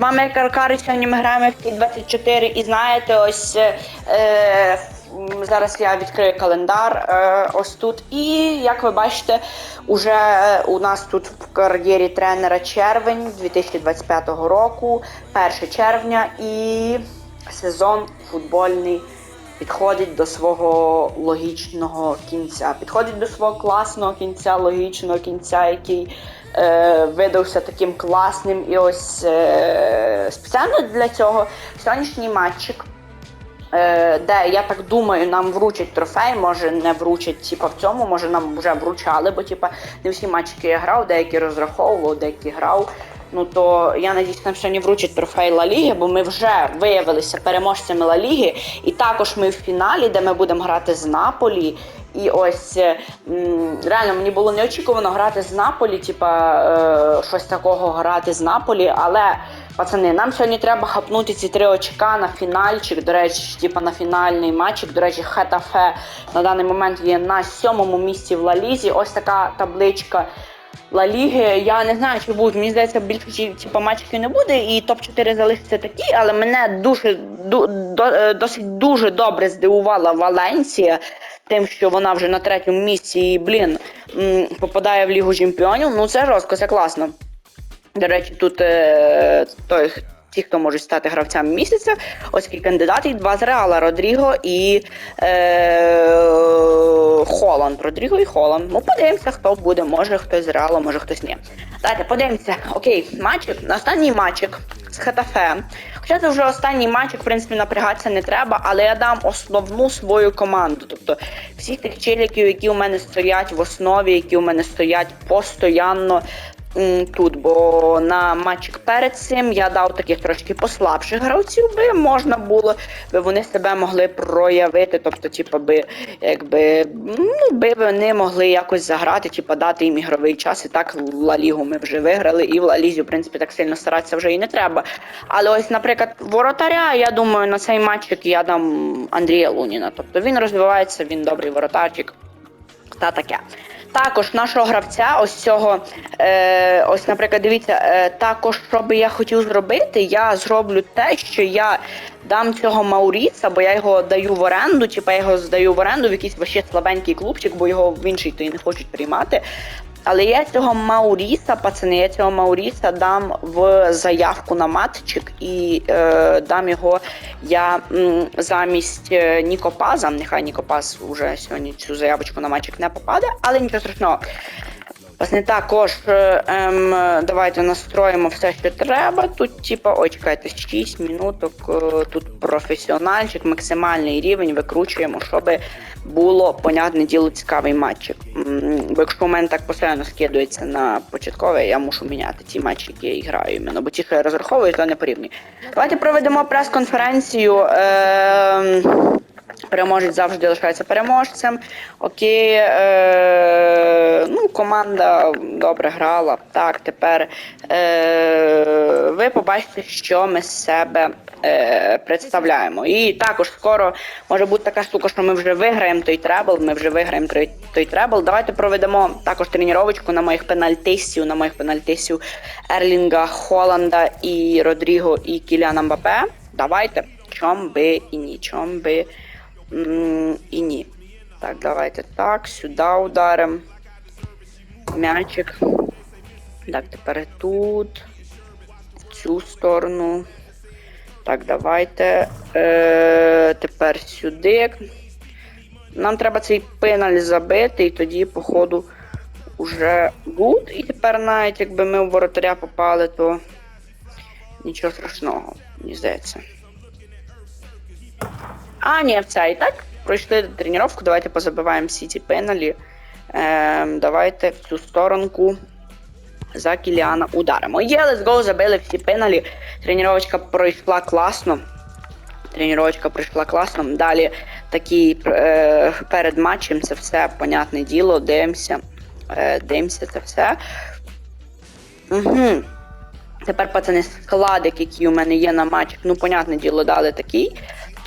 Мами Каркари сьогодні ми граємо в 24 і знаєте, ось е, зараз я відкрию календар е, ось тут. І як ви бачите, уже у нас тут в кар'єрі тренера червень 2025 року, 1 червня, і сезон футбольний підходить до свого логічного кінця. Підходить до свого класного кінця, логічного кінця, який е, видався таким класним. І ось е, спеціально для цього сьогоднішній матчик. Е, де я так думаю, нам вручать трофей, може не вручать, типа в цьому, може нам вже вручали, бо типа не всі матчики я грав, деякі розраховував, деякі грав. Ну то я надіюсь, нам сьогодні вручать трофей Ла Ліги, бо ми вже виявилися переможцями Ла Ліги. І також ми в фіналі, де ми будемо грати з Наполі. І ось е, реально мені було неочікувано грати з Наполі, типа е, щось такого грати з Наполі, але. Пацани, нам сьогодні треба хапнути ці три очка на фінальчик. До речі, типа на фінальний матчик. До речі, Хетафе на даний момент є на сьомому місці в Лалізі. Ось така табличка Ла Ліги. Я не знаю, чи будуть. Мені здається, більше типа, матчів не буде, і топ-4 залишиться такі, але мене дуже до, е, досить дуже добре здивувала Валенсія. Тим, що вона вже на третьому місці і, блін, попадає в Лігу Чемпіонів. Ну це жорстко, це класно. До речі, тут е, той, ті, хто можуть стати гравцями місяця, які кандидати, два з Реала, Родріго і е, Холланд. Родріго і Холланд. Ну, подивимося, хто буде, може хтось з Реала, може хтось ні. Давайте подивимося. Окей, матчик. Останній матчик з Хетафе. Хоча це вже останній матчик, в принципі, напрягатися не треба, але я дам основну свою команду. Тобто всіх тих челіків, які у мене стоять в основі, які у мене стоять постоянно тут, бо на матчик перед цим я дав таких трошки послабших гравців, би можна було, би вони себе могли проявити. Тобто, типу, би якби ну, би вони могли якось заграти, типу, дати їм ігровий час. І так Ла Лігу ми вже виграли, і в Ла Лізі, в принципі, так сильно старатися вже і не треба. Але ось, наприклад, воротаря, я думаю, на цей матчик я дам Андрія Луніна. Тобто він розвивається, він добрий воротарчик та таке. Також нашого гравця, ось цього, е, ось, наприклад, дивіться, е, також, що би я хотів зробити, я зроблю те, що я дам цього Мауріса, бо я його даю в оренду, чи я його здаю в оренду в якийсь ваще слабенький клубчик, бо його в інший то і не хочуть приймати. Але я цього Мауріса, пацани, я цього Мауріса дам в заявку на матчик і е, дам його я м, замість е, Нікопаза. Нехай Нікопаз уже сьогодні цю заявочку на матчик не попаде, але нічого страшного. Пацани, також е, ем, давайте настроїмо все, що треба. Тут, типа, ой, чекайте, 6 минуток. е, Тут професіональчик, максимальний рівень викручуємо, щоб було, понятне діло, цікавий матчик. Бо якщо у мене так постійно скидується на початкове, я мушу міняти ті матчі, які я граю іменно, бо ті, що я розраховую, то не порівнюю. Давайте проведемо прес-конференцію. Ем... Переможець завжди лишається переможцем. Окей, е, ну, команда добре грала. Так, тепер е, ви побачите, що ми з себе е, представляємо. І також скоро може бути така штука, що ми вже виграємо той требл. Ми вже виграємо той, той требл. Давайте проведемо також тренувачку на моїх пенальтистів, на моїх пенальтистів Ерлінга, Холланда і Родріго і Кіліана Мбапе. Давайте. Чом би і ні, чом би. І ні. Так, давайте так, сюди ударимо. М'ячик. Так, тепер тут. В цю сторону. Так, давайте. Е, тепер сюди. Нам треба цей пеналь забити, і тоді, походу, уже гуд. І тепер навіть якби ми в воротаря попали, то нічого страшного, мені здається. А, ні, все, і так. Пройшли тренування. Давайте позабиваємо всі ці пеналі. Ем, давайте в цю сторонку за Кіліана ударимо. Є, let's go, забили всі пеналі. Тренувачка пройшла класно. Тренувачка пройшла класно. Далі такі е, перед матчем це все, понятне діло, дивимося. Е, дивимося це все. Угу. Тепер, пацани, складик, який у мене є на матчик, ну, понятне діло, дали такий.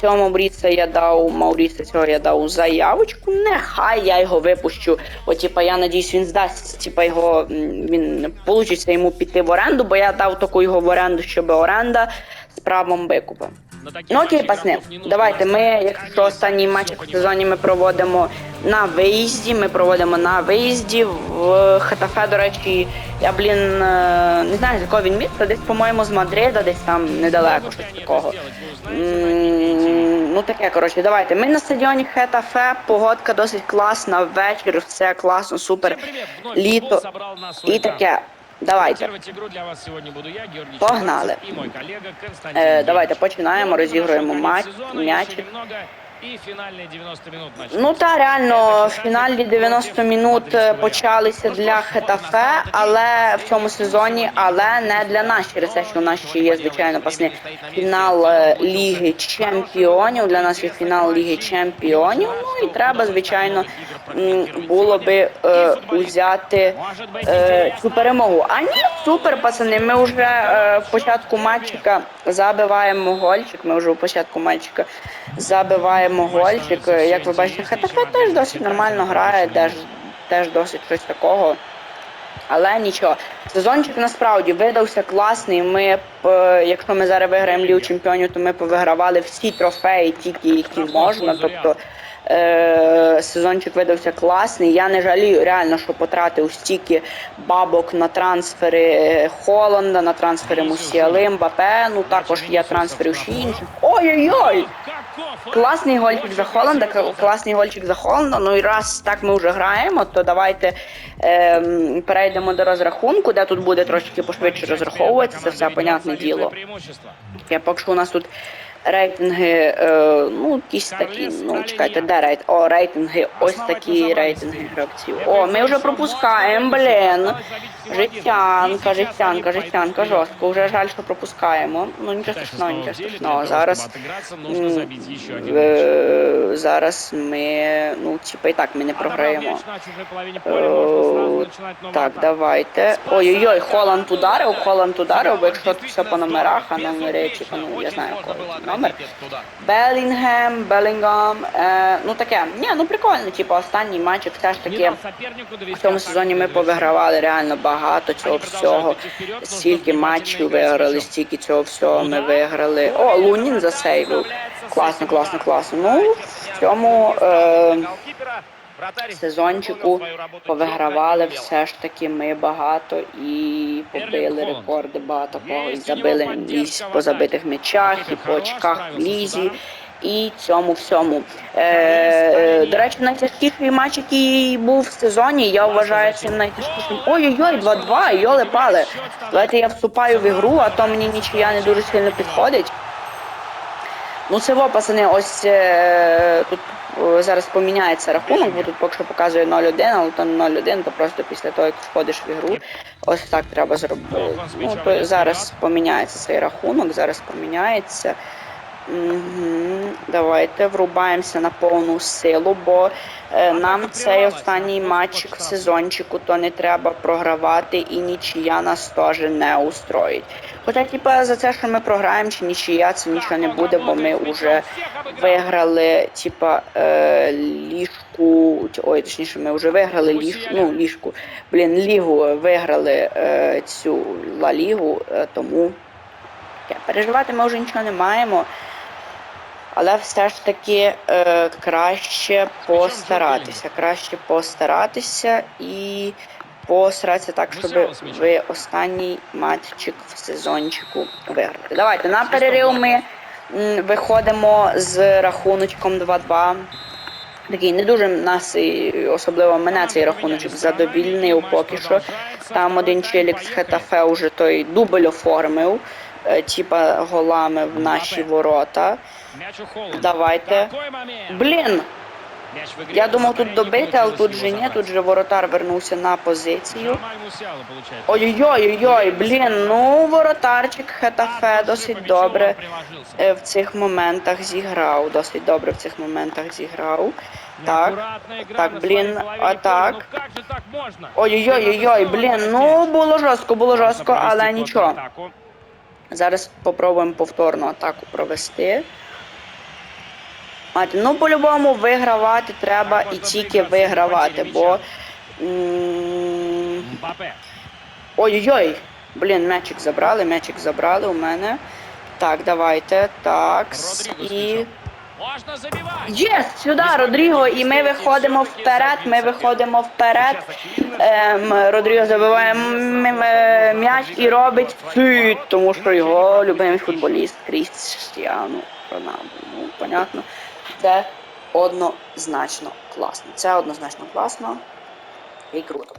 Цього Мауріса я дав Мауріса цього я дав заявочку. Нехай я його випущу. Бо типа, я надіюсь, він здасть, типа, його він получиться йому піти в оренду, бо я дав таку його в оренду, щоб оренда з правом викупу. Ну окей, пацани, давайте ми, якщо останній матч в сезоні ми проводимо на виїзді, ми проводимо на виїзді в Хатафе, до речі, я, блін, е, не знаю, з якого він міста, десь, по-моєму, з Мадрида, десь там недалеко, щось такого. Ну таке, коротше, давайте. Ми на стадіоні Хетафе, погодка досить класна, вечір, все класно, супер. літо І таке. Давайте. Погнали. Е, давайте починаємо, розігруємо матч, м'яч. Ну та реально, фінальні 90 минут е, почалися для Хетафе, але в цьому сезоні, але не для нас через те, що у нас ще є звичайно пасни фінал е, Ліги Чемпіонів. Для нас є фінал Ліги Чемпіонів. Ну і треба, звичайно, було би е, узяти е, цю перемогу. А ні, супер, пацани. Ми вже е, в початку матчика забиваємо гольчик. Ми вже в початку матчика забиваємо гольчик. Як ви бачите, Хетафе теж досить нормально грає, теж, теж досить щось такого. Але нічого, сезончик насправді видався класний. Ми, якщо ми зараз виграємо Лігу Чемпіонів, то ми повигравали всі трофеї, тільки які можна. Тобто е, сезончик видався класний. Я не жалію реально, що потратив стільки бабок на трансфери е, Холланда, на трансфери Мусіали, Мбапе, ну також є трансфери ще інших. Ой-ой-ой! Класний гольчик за Холланда, класний гольчик за Холланда. Ну і раз так ми вже граємо, то давайте ем, перейдемо до розрахунку, де тут буде трошки пошвидше розраховуватися, все понятне діло. Я поки що у нас тут рейтинги, е, ну, якісь такі, ну, чекайте, де рейт? О, рейтинги, ось такі рейтинги гравців. О, ми вже пропускаємо, блін. Життянка, життянка, життянка, жорстко. Вже жаль, що пропускаємо. Ну, нічого страшного, нічого страшного. Зараз, е, зараз ми, ну, типа і так ми не програємо. Е, Так, давайте. Ой-ой-ой, Холланд ударив, Холланд ударив, бо якщо тут все по номерах, а номери, типу, ну, я знаю, коли номер. Белінгем, Белінгам, е, ну таке, ні, ну прикольно, типу, останній матч все ж таки. В цьому сезоні ми повигравали реально багато цього всього. Стільки матчів виграли, стільки цього всього ми виграли. О, Лунін засейвив. Класно, класно, класно. Ну, в цьому е, сезончику повигравали все ж таки ми багато і побили рекорди багато кого. І забили і по забитих м'ячах, і по очках в лізі. І цьому всьому. Е, до речі, найтяжкіший матч, який був в сезоні, я вважаю цим найтяжкішим. Ой-ой-ой, 2-2, йоли пали. Давайте я вступаю в ігру, а то мені нічия не дуже сильно підходить. Ну це во, пацани, ось е, тут зараз поміняється рахунок, бо тут поки що показує 0-1, але то не 0-1, то просто після того, як входиш в ігру, ось так треба зробити. Ну, зараз поміняється цей рахунок, зараз поміняється. Угу. Давайте врубаємося на повну силу, бо е, нам цей останній матч в сезончику то не треба програвати і нічия нас теж не устроїть. Хоча, типа, за це, що ми програємо чи нічия, це нічого не буде, бо ми вже виграли, типа, е, ліжку. Ой, точніше, ми вже виграли ліж, ну, ліжку. Блін, лігу виграли е, цю Ла Лігу, е, тому таке, переживати ми вже нічого не маємо. Але все ж таки е, краще постаратися. Краще постаратися і постаратися так, щоб ви останній матчик в сезончику виграти. Давайте на перерив ми виходимо з рахуночком 2-2. Такий не дуже нас, і особливо мене цей рахуночок задовільнив поки що. Там один челік з Хетафе уже той дубль оформив, е, типа голами в наші ворота. Давайте. Блін, я думав тут добити, але тут же ні, тут же воротар вернувся на позицію. Ой-ой-ой, блін, ну воротарчик Хетафе досить добре е, в цих моментах зіграв. Досить добре в цих моментах зіграв. Так, так, блін, а так. Ой-ой-ой, блін, ну було жорстко, було жорстко, але нічого. Зараз попробуємо повторну атаку провести. Мати, ну по-любому вигравати треба і тільки вигравати, бо. Ой-ой-ой! Блін, м'ячик забрали, м'ячик забрали у мене. Так, давайте. Так. І. Єс! Сюди, Родріго, і ми виходимо вперед, ми виходимо вперед. Ем, Родріго забиває е, м'яч і робить фіт, тому що його любимий футболіст Крістіану Роналду. Ну, понятно. Це однозначно класно. Це однозначно класно і круто.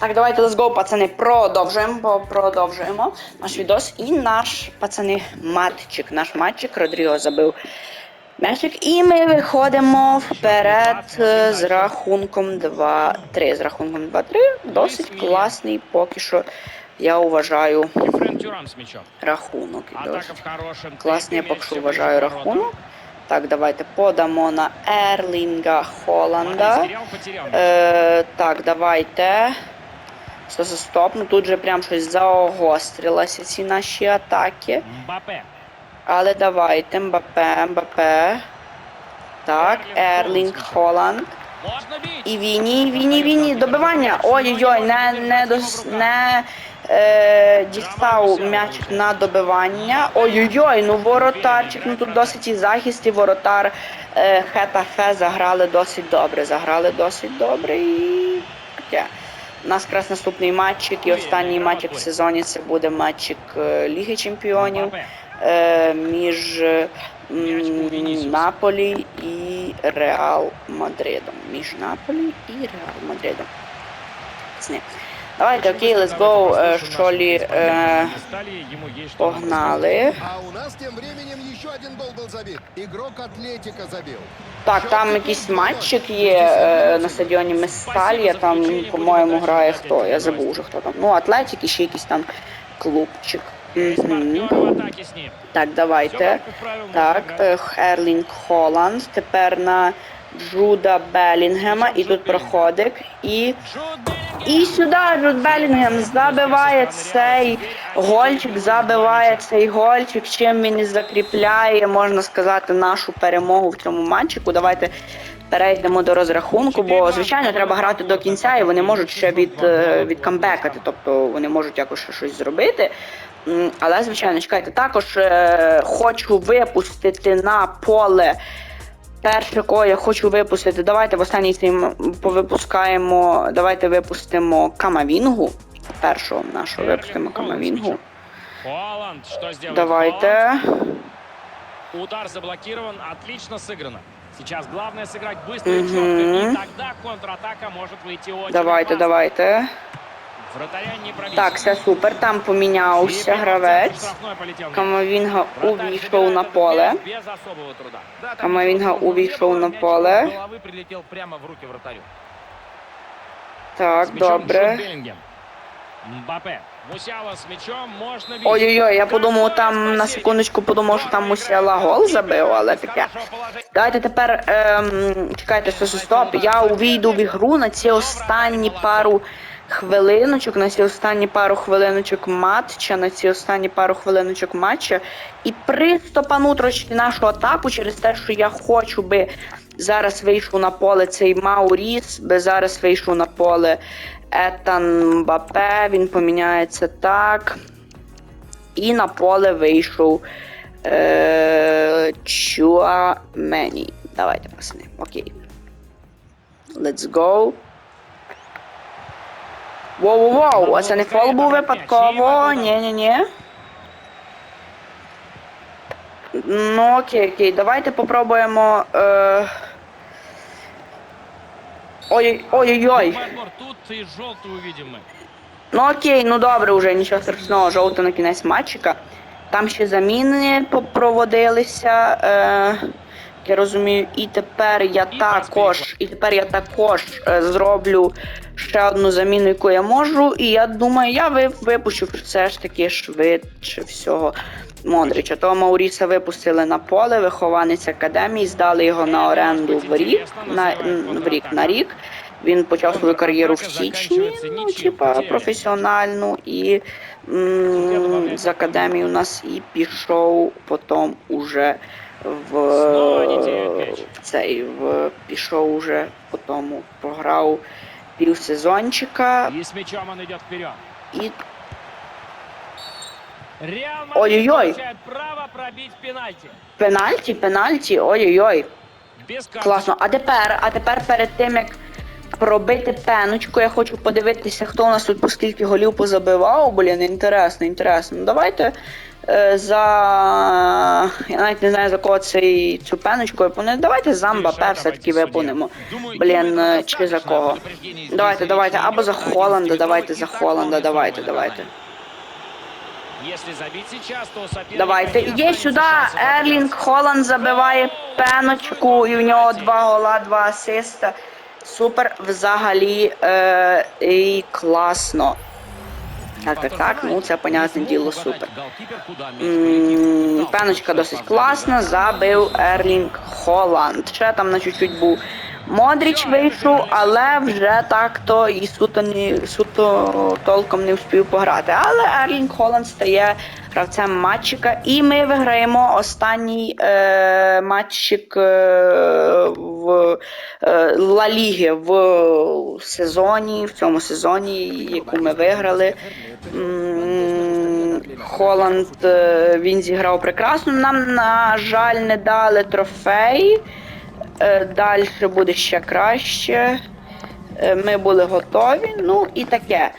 Так, давайте let's go, пацани, продовжуємо, бо продовжуємо наш відос. І наш, пацани, матчик, наш матчик, Родріго забив м'ячик. І ми виходимо вперед з рахунком 2-3. З рахунком 2-3. Досить класний поки що, я вважаю, рахунок. Класний, я поки що вважаю рахунок. Так, давайте подамо на Ерлінга Холланда. Е, так, давайте. Стоп, стоп, стоп. Ну тут же прям щось заогострилося ці наші атаки. Мбапе. Але давайте, Мбапе, Мбапе. Так, Ерлінг Холланд. І Віні, Віні, Віні, добивання. Ой-ой-ой, не, не, дос, не е, дістав м'яч на добивання. Ой-ой-ой, ну воротарчик, ну тут досить і захист, і воротар е, Хетафе заграли досить добре. Заграли досить добре і таке. У нас якраз наступний матчик і останній матчик в сезоні це буде матчик е, Ліги Чемпіонів е, між Наполі і Реал Мадридом. Між Наполі і Реал Мадридом. Пацани, Давайте, окей, let's go, е, що лі, е, погнали. А у нас тем временем еще один гол был забит. Игрок Атлетика забил. Так, там якийсь матчик є е, на стадіоні Месталія, там, по-моєму, грає хто, я забув вже хто там. Ну, Атлетик і ще якийсь там клубчик. Мгм. Так, давайте. Так, е, Ерлінг Холланд. Тепер на Джуда Белінгема. І тут проходик. І. І сюди Джуд Белінгем забиває цей гольчик, забиває цей гольчик, чим він і закріпляє, можна сказати, нашу перемогу в цьому матчику. Давайте перейдемо до розрахунку, бо звичайно треба грати до кінця, і вони можуть ще від, е, відкамбекати, тобто вони можуть якось щось зробити. Але, звичайно, чекайте, також е, хочу випустити на поле. Перше, кого я хочу випустити, давайте в останній цей м- повипускаємо. Давайте випустимо Камавінгу. Першого нашого випустимо Камавінгу. Холланд, что сделал? Давайте. Удар заблокирован, отлично сыграно. Сейчас главное сыграть быстро и Мгм. четко, и тогда контратака может выйти очень Давайте, опасно. давайте. Так, все супер. Там помінявся гравець. Камавінга увійшов на поле. Камавінга увійшов на поле. с головы прямо в руки вратарю. Так, добре. Ой-ой-ой, я подумав там на секундочку подумав, що там Мусіала гол забив, але таке. Давайте тепер ем, чекайте, стоп, стоп. Я увійду в ігру на ці останні пару хвилиночок, на ці останні пару хвилиночок матча, на ці останні пару хвилиночок матча. І пристопану трошки нашу атаку через те, що я хочу би зараз вийшов на поле цей Мауріс, би зараз вийшов на поле Етан Мбапе, він поміняється так. І на поле вийшов е, Чуамені. Давайте, пацани. Окей. Let's go. Воу-воу-воу, а це не фол був випадково. Ні-ні-ні. Ну, окей, окей, давайте попробуємо. Е... Ой, ой-ой-ой. Тут и желтую увидим мы. Ну окей, ну добре, вже нічого страшного, жовто на кінець матчика. Там ще заміни проводилися. Е, я розумію, і тепер я також, і тепер я також е, зроблю ще одну заміну, яку я можу. І я думаю, я випущу все ж таки швидше всього. Модрича. Того Мауріса випустили на поле, вихованець академії, здали його на оренду в рік, на, в рік на рік. Він почав свою кар'єру в січні, ну, типа професіональну, і м, з академії у нас і пішов потім уже в, цей в пішов уже потім програв півсезончика і Ой-ой-ой. пенальті, пенальті, ой-ой-ой. Класно. А тепер, а тепер перед тим як пробити пеночку, я хочу подивитися, хто у нас тут по скільки голів позабивав. Блін, інтересно, інтересно. Ну, давайте за. Я навіть не знаю за кого цей цю пеночку випонемо. Давайте за Мбапе все-таки випонемо. Блін, е, чи за кого? Давайте, давайте, або за Холланда, давайте за Холланда, давайте, давайте. Давайте. останется сюди. Ерлінг Холланд забиває пеночку, і в нього два гола, два асиста. Супер взагалі е, і класно. Так, так, так, ну це понятне діло, супер. Пеночка досить класна, забив Ерлінг Холланд. Ще там на чуть-чуть був Модріч вийшов, але вже так то і суто не суто толком не встиг пограти. Але Ерлінг Холланд стає гравцем матчика, і ми виграємо останній е, матчик е, в е, Ла Ліги в сезоні, в цьому сезоні, яку ми виграли. Холланд е, він зіграв прекрасно. Нам, на жаль, не дали трофей. Далі буде ще краще. Е, Ми були готові. Ну і таке.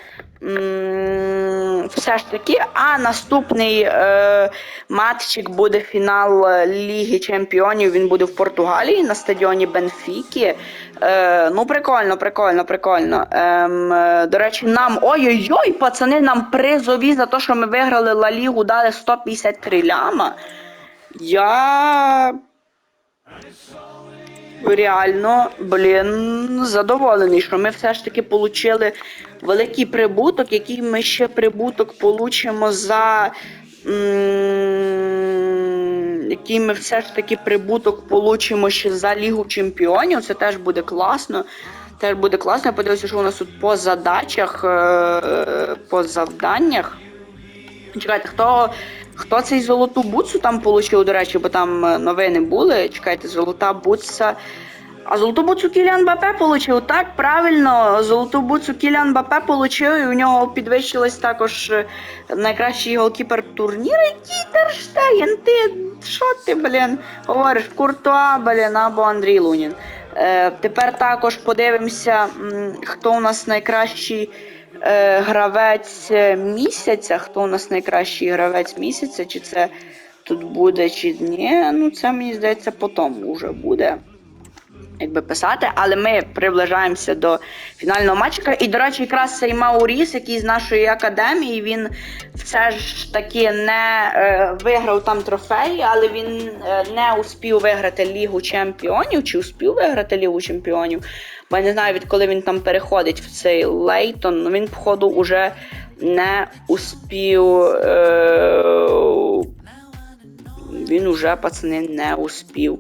Все ж таки, а наступний е, матчик буде фінал е, Ліги Чемпіонів. Він буде в Португалії на стадіоні Бенфіки. Е, ну, прикольно, прикольно, прикольно. Ем, е, до речі, нам. Ой-ой-ой, пацани, нам призові за те, що ми виграли Ла Лігу, дали 153 ляма. Я реально, блін, задоволений, що ми все ж таки отримали великий прибуток, який ми ще прибуток получимо за. Який ми все ж таки прибуток получимо ще за Лігу Чемпіонів. Це теж буде класно. Теж буде класно. Я подивився, що у нас тут по задачах, е, по завданнях. Чекайте, хто, хто цей золоту бутсу там получив, до речі, бо там е, новини були. Чекайте, золота бутса. А золоту бутсу Кіліан Бапе получив. Так, правильно, золоту бутсу Кіліан Бапе получив, і у нього підвищилось також е, найкращий голкіпер турніру. Який ти що ти, блін, говориш, Куртуа, блін, або Андрій Лунін. Е, тепер також подивимося, хто у нас найкращий гравець е, місяця. Хто у нас найкращий гравець місяця? Чи це тут буде, чи ні? Ну, це мені здається, потім уже буде. Якби писати, але ми приближаємося до фінального матчика. І, до речі, якраз цей Мауріс, який з нашої академії, він все ж таки не е, виграв там трофеї, але він е, не успів виграти Лігу Чемпіонів. Чи успів виграти Лігу Чемпіонів? Бо я не знаю, відколи він там переходить в цей Лейтон. Ну він, походу, уже не успів. Е, він уже, пацани, не успів.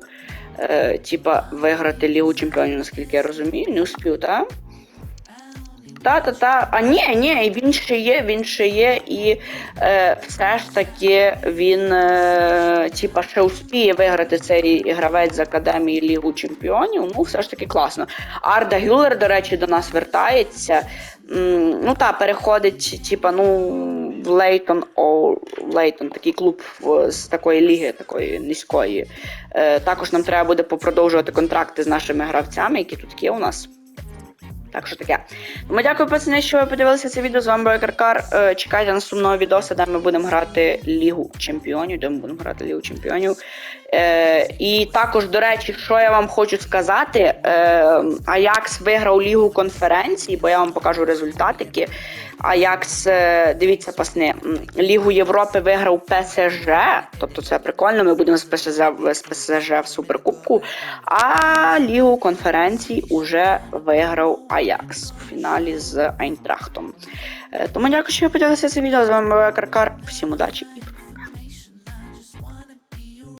Е, типа, виграти Лігу Чемпіонів, наскільки я розумію, не успів, так? Та-та-та. А ні, ні, він ще є, він ще є, і е, все ж таки він е, типа, ще успіє виграти цей гравець з Академії Лігу Чемпіонів. Ну, все ж таки класно. Арда Гюлер, до речі, до нас вертається. М, ну та, переходить, типа, ну, Лейтон О Лейтон, такий клуб з такої ліги, такої низької. Е, також нам треба буде попродовжувати контракти з нашими гравцями, які тут є у нас. Так що таке. Тому дякую, пацани, що ви подивилися це відео. З вами був Каркар. Е, Чекайте наступного відео, де ми будемо грати Лігу Чемпіонів, де ми будемо грати Лігу Чемпіонів. Е, і також, до речі, що я вам хочу сказати, е, Аякс виграв Лігу конференції, бо я вам покажу результатики. Аякс, дивіться, пасни, Лігу Європи виграв ПСЖ, тобто це прикольно, ми будемо з ПСЖ, з ПСЖ в Суперкубку. А Лігу конференцій уже виграв Аякс у фіналі з Айнтрахтом. Е, Тому дякую, що ви поділилися це відео. З вами була Каркар. Всім удачі і